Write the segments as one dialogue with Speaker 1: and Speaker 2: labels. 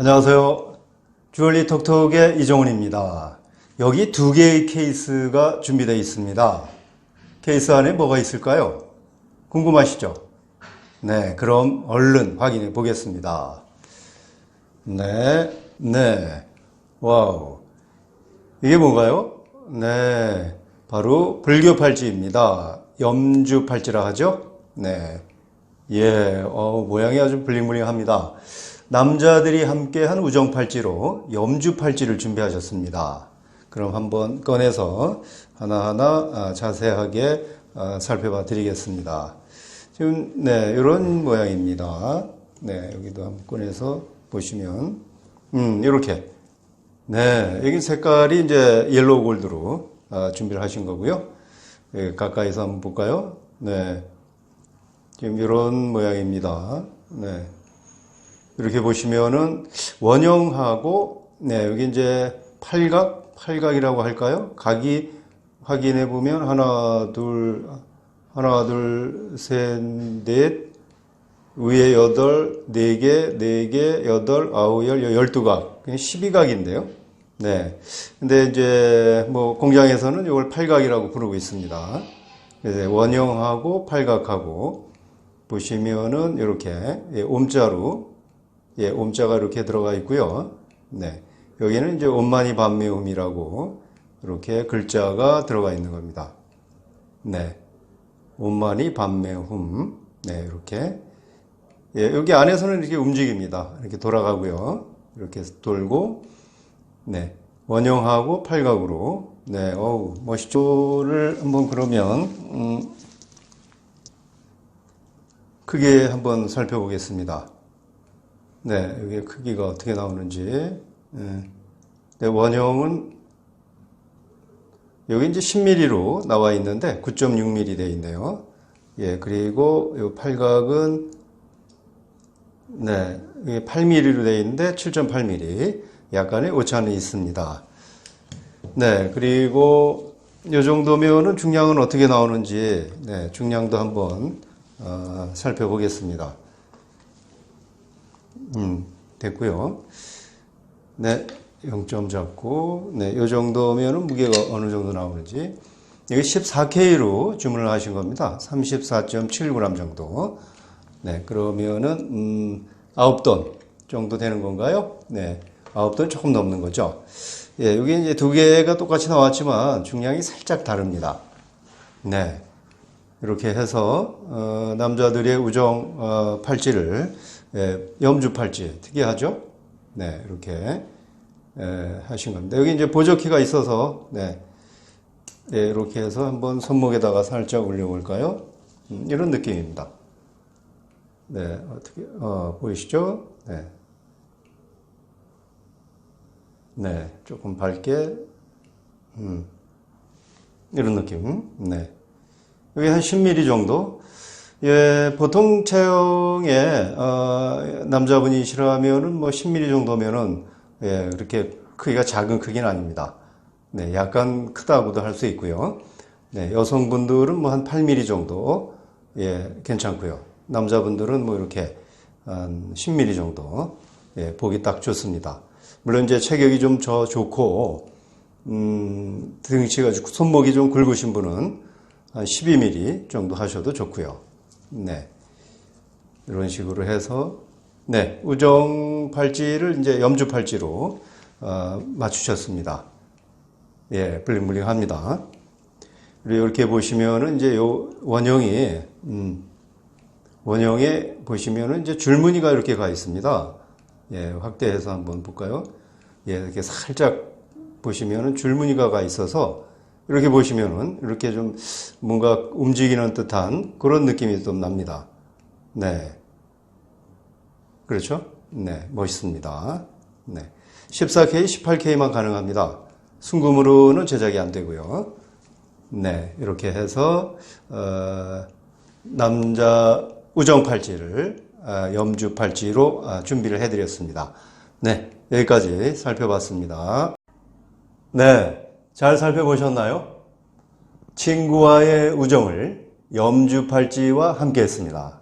Speaker 1: 안녕하세요. 주얼리 톡톡의 이정훈입니다. 여기 두 개의 케이스가 준비되어 있습니다. 케이스 안에 뭐가 있을까요? 궁금하시죠? 네, 그럼 얼른 확인해 보겠습니다. 네, 네, 와우. 이게 뭔가요? 네, 바로 불교 팔찌입니다. 염주 팔찌라 하죠? 네, 예, 어, 모양이 아주 블링블링합니다. 남자들이 함께한 우정 팔찌로 염주 팔찌를 준비하셨습니다. 그럼 한번 꺼내서 하나하나 아, 자세하게 아, 살펴봐 드리겠습니다. 지금 네 이런 모양입니다. 네 여기도 한번 꺼내서 보시면 음 이렇게 네 여기 색깔이 이제 옐로우 골드로 아, 준비를 하신 거고요. 예, 가까이서 한번 볼까요? 네 지금 이런 모양입니다. 네. 이렇게 보시면은 원형하고 네, 여기 이제 팔각, 팔각이라고 할까요? 각이 확인해 보면 하나, 둘, 하나, 둘, 셋, 넷, 위에 여덟, 네 개, 네 개, 여덟, 아홉, 열, 열두 각. 그냥 12각인데요. 네. 근데 이제 뭐 공장에서는 이걸 팔각이라고 부르고 있습니다. 원형하고 팔각하고 보시면은 이렇게 예, 옴자로 예, 옴자가 이렇게 들어가 있고요. 네. 여기는 이제 온만이 반매음이라고 이렇게 글자가 들어가 있는 겁니다. 네. 온만이 반매음. 네, 이렇게. 예, 여기 안에서는 이렇게 움직입니다. 이렇게 돌아가고요. 이렇게 돌고, 네. 원형하고 팔각으로. 네, 어우, 멋있죠를 한번 그러면, 음, 크게 한번 살펴보겠습니다. 네, 여기 크기가 어떻게 나오는지. 네. 네, 원형은 여기 이제 10mm로 나와 있는데 9.6mm 되어 있네요. 예, 그리고 이 팔각은 네, 이게 8mm로 되어 있는데 7.8mm 약간의 오차는 있습니다. 네, 그리고 이 정도면은 중량은 어떻게 나오는지 네, 중량도 한번 어, 살펴보겠습니다. 음, 됐고요. 네, 0점 잡고, 네, 이 정도면은 무게가 어느 정도 나오는지. 여기 14K로 주문을 하신 겁니다. 34.7g 정도. 네, 그러면은, 음, 9돈 정도 되는 건가요? 네, 9돈 조금 넘는 거죠. 예, 여기 이제 두 개가 똑같이 나왔지만 중량이 살짝 다릅니다. 네. 이렇게 해서, 어, 남자들의 우정, 어, 팔찌를 예, 염주 팔찌 특이하죠? 네, 이렇게 예, 하신 겁니다. 여기 이제 보조키가 있어서 네, 네, 이렇게 해서 한번 손목에다가 살짝 올려볼까요? 음, 이런 느낌입니다. 네, 어떻게 어, 보이시죠? 네, 네, 조금 밝게 음, 이런 느낌. 네, 여기 한 10mm 정도. 예, 보통 체형의 어, 남자분이시라면은 뭐 10mm 정도면은 예, 그렇게 크기가 작은 크기는 아닙니다. 네, 약간 크다고도 할 수 있고요. 네, 여성분들은 뭐 한 8mm 정도 예, 괜찮고요. 남자분들은 뭐 이렇게 한 10mm 정도 예, 보기 딱 좋습니다. 물론 이제 체격이 좀 저 좋고 음, 등치가 좋고 손목이 좀 굵으신 분은 한 12mm 정도 하셔도 좋고요. 네. 이런 식으로 해서, 네. 우정 팔찌를 이제 염주 팔찌로, 어, 맞추셨습니다. 예, 블링블링 합니다. 그리고 이렇게 보시면은 이제 요 원형이, 음, 원형에 보시면은 이제 줄무늬가 이렇게 가 있습니다. 예, 확대해서 한번 볼까요? 예, 이렇게 살짝 보시면은 줄무늬가 가 있어서 이렇게 보시면은 이렇게 좀 뭔가 움직이는 듯한 그런 느낌이 좀 납니다. 네. 그렇죠? 네. 멋있습니다. 네. 14K, 18K만 가능합니다. 순금으로는 제작이 안 되고요. 네. 이렇게 해서, 어, 남자 우정 팔찌를 어, 염주 팔찌로 어, 준비를 해드렸습니다. 네. 여기까지 살펴봤습니다. 네. 잘 살펴보셨나요? 친구와의 우정을 염주팔찌와 함께 했습니다.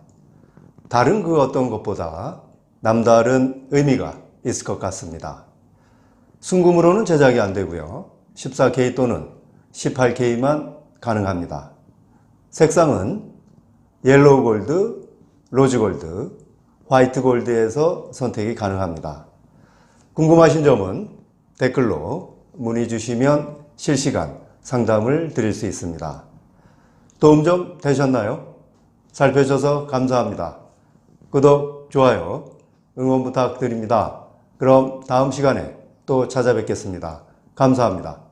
Speaker 1: 다른 그 어떤 것보다 남다른 의미가 있을 것 같습니다. 순금으로는 제작이 안 되고요. 14K 또는 18K만 가능합니다. 색상은 옐로우 골드, 로즈 골드, 화이트 골드에서 선택이 가능합니다. 궁금하신 점은 댓글로 문의 주시면 실시간 상담을 드릴 수 있습니다. 도움 좀 되셨나요? 살펴줘서 감사합니다. 구독, 좋아요, 응원 부탁드립니다. 그럼 다음 시간에 또 찾아뵙겠습니다. 감사합니다.